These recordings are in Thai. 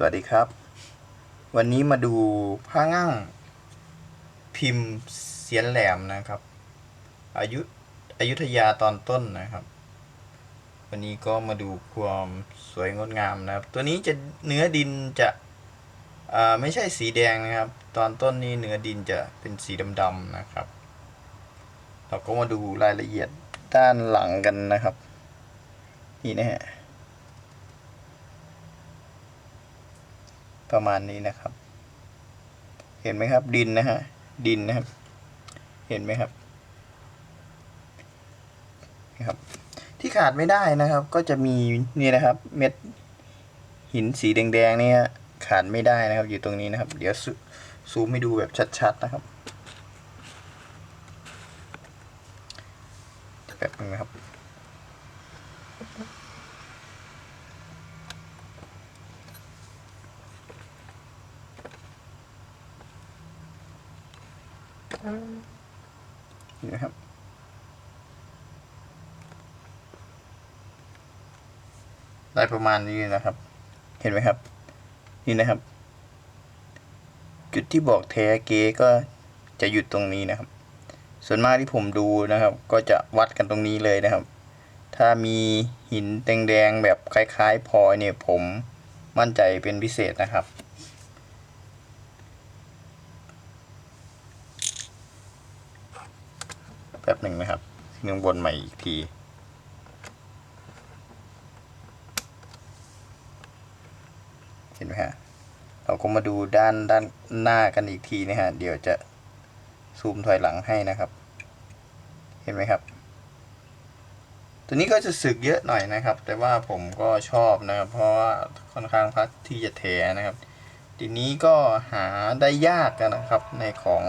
สวัสดีครับ วันนี้มาดูผ้าง่างพิมพ์เสียนแหลมนะครับอายุอายุธยาตอนต้นนะครับ วันนี้ก็มาดูความสวยงดงามนะครับ ตัวนี้จะเนื้อดินจะไม่ใช่สีแดงนะครับ ตอนต้นนี้เนื้อดินจะเป็นสีดำๆนะครับ เราก็มาดูรายละเอียดด้านหลังกันนะครับ นี่นะฮะ ประมาณนี้นะครับ เห็นไหมครับ ดินนะฮะ ดินนะครับ เห็นไหมครับครับ ที่ขาดไม่ได้นะครับ ก็จะมีนี่นะครับ เม็ดหินสีแดงๆนี่ขาดไม่ได้นะครับ อยู่ตรงนี้นะครับ เดี๋ยวซูซูมให้ดูแบบชัดๆนะครับแบบนึงนะครับ นี่นะครับ ได้ประมาณนี้นะครับ เห็นไหมครับ นี่นะครับ จุดที่บอกแท้เก๊ก็จะหยุดตรงนี้นะครับ ส่วนมากที่ผมดูนะครับ ก็จะวัดกันตรงนี้เลยนะครับ ถ้ามีหินแดงๆแบบคล้ายๆพลอยเนี่ยผมมั่นใจเป็นพิเศษนะครับ แป๊ บหนึ่งนะครับขึ้นข้างบนใหม่อีกทีเห็นไหมฮะเราก็มาดูด้านด้านหน้ากันอีกทีนะฮะเดี๋ยวจะซูมถอยหลังให้นะครับ เห็นไหมครับ ตัวนี้ก็จะสึกเยอะหน่อยนะครับ แต่ว่าผมก็ชอบนะครับ เพราะว่าค่อนข้างพัดที่จะแถนะครับ ทีนี้ก็หาได้ยากนะครับในของ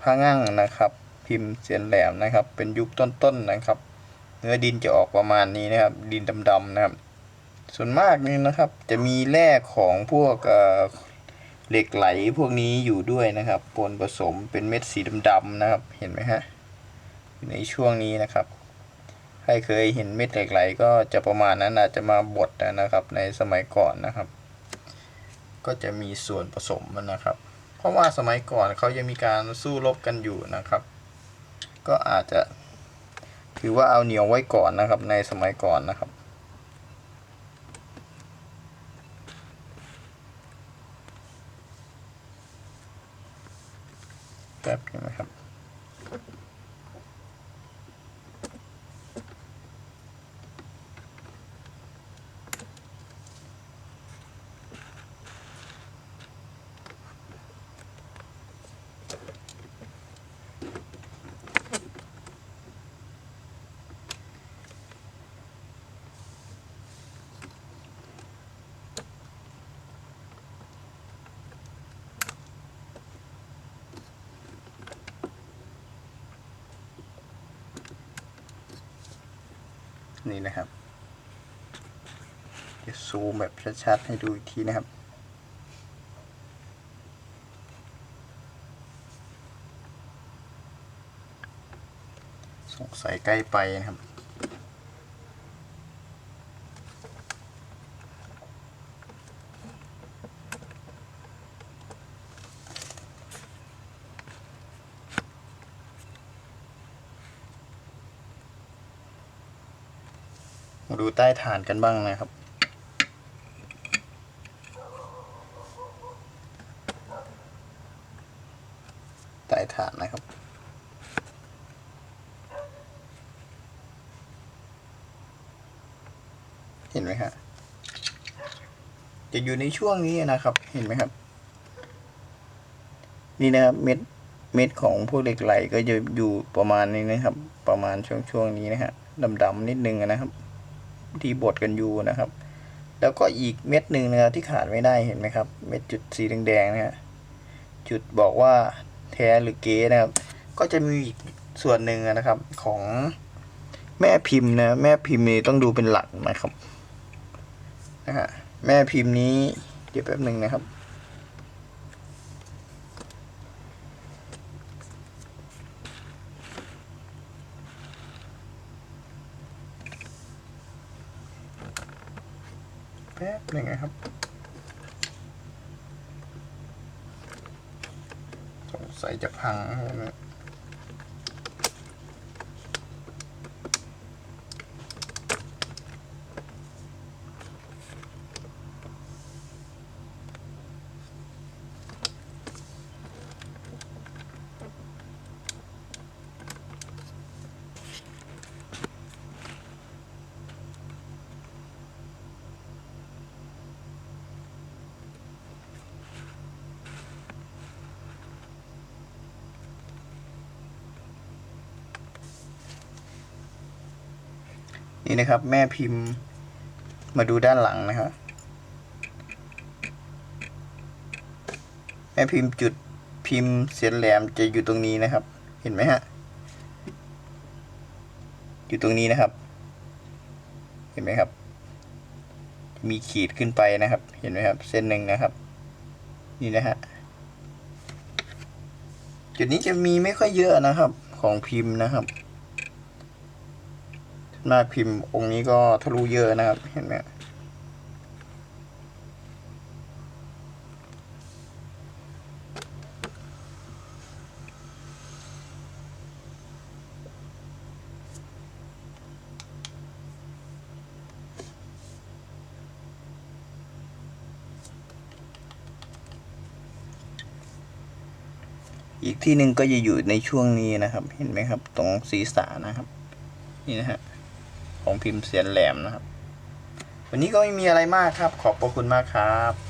ผ้างั่งนะครับ พิมพ์เสียนแหลมนะครับ เป็นยุคต้นๆนะครับ เนื้อดินจะออกประมาณนี้นะครับ ดินดำๆนะครับ ส่วนมากนี่นะครับ จะมีแร่ของพวกเอ่อเหล็กไหลพวกนี้อยู่ด้วยนะครับปนผสมเป็นเม็ดสีดำๆนะครับ เห็นไหมฮะในช่วงนี้นะครับใครเคยเห็นเม็ดเหล็กไหลก็จะประมาณนั้นอาจจะมาบดนะครับ ในสมัยก่อนนะครับ ก็จะมีส่วนผสมมันนะครับ เพราะว่าสมัยก่อนเขายังมีการสู้รบกันอยู่นะครับ ก็อาจจะ ถือว่าเอาเหนียวไว้ก่อนนะครับ ในสมัยก่อนนะครับ แป๊บนึงนะครับ นี่นะครับจะซูมแบบชัดๆให้ดูอีกทีนะครับ สงสัยใกล้ไปนะครับ มาดูใต้ฐานกันบ้างนะครับ ใต้ฐานนะครับ เห็นไหมครับจะอยู่ในช่วงนี้นะครับ เห็นไหมครับ นี่นะครับ เม็ดเม็ดของพวกเหล็กไหลก็จะอยู่ประมาณนี้นะครับ ประมาณช่วงช่วงนี้นะฮะดำๆนิดนึงนะครับ ที่บดกันอยู่นะครับ แล้วก็อีกเม็ดหนึ่งนะครับที่ขาดไม่ได้เห็นไหมครับ เม็ดจุดสีแดงๆนะฮะจุดบอกว่าแท้หรือเก๊นะครับ ก็จะมีอีกส่วนหนึ่งนะครับของแม่พิมพ์นะแม่พิมพ์นี้ต้องดูเป็นหลักนะครับนะฮะแม่พิมพ์นี้เดี๋ยวแป๊บหนึ่งนะครับ แป๊บหนึ่งนะครับ สงสัยจะพังนะ นี่นะครับ แม่พิมพ์มาดูด้านหลังนะครับ แม่พิมพ์จุดพิมพ์เสียนแหลมจะอยู่ตรงนี้นะครับ เห็นไหมฮะ อยู่ตรงนี้นะครับ เห็นไหมครับ มีขีดขึ้นไปนะครับ เห็นไหมครับ เส้นหนึ่งนะครับ นี่นะฮะ จุดนี้จะมีไม่ค่อยเยอะนะครับ ของพิมพ์นะครับ หน้าพิมพ์องค์นี้ก็ทะลุเยอะนะครับ เห็นไหมอีกที่หนึ่งก็จะอยู่ในช่วงนี้นะครับ เห็นไหมครับ ตรงศีรษะนะครับ นี่นะฮะ ของพิมพ์เสียนแหลมนะครับ วันนี้ก็ไม่มีอะไรมากครับ ขอบพระคุณมากครับ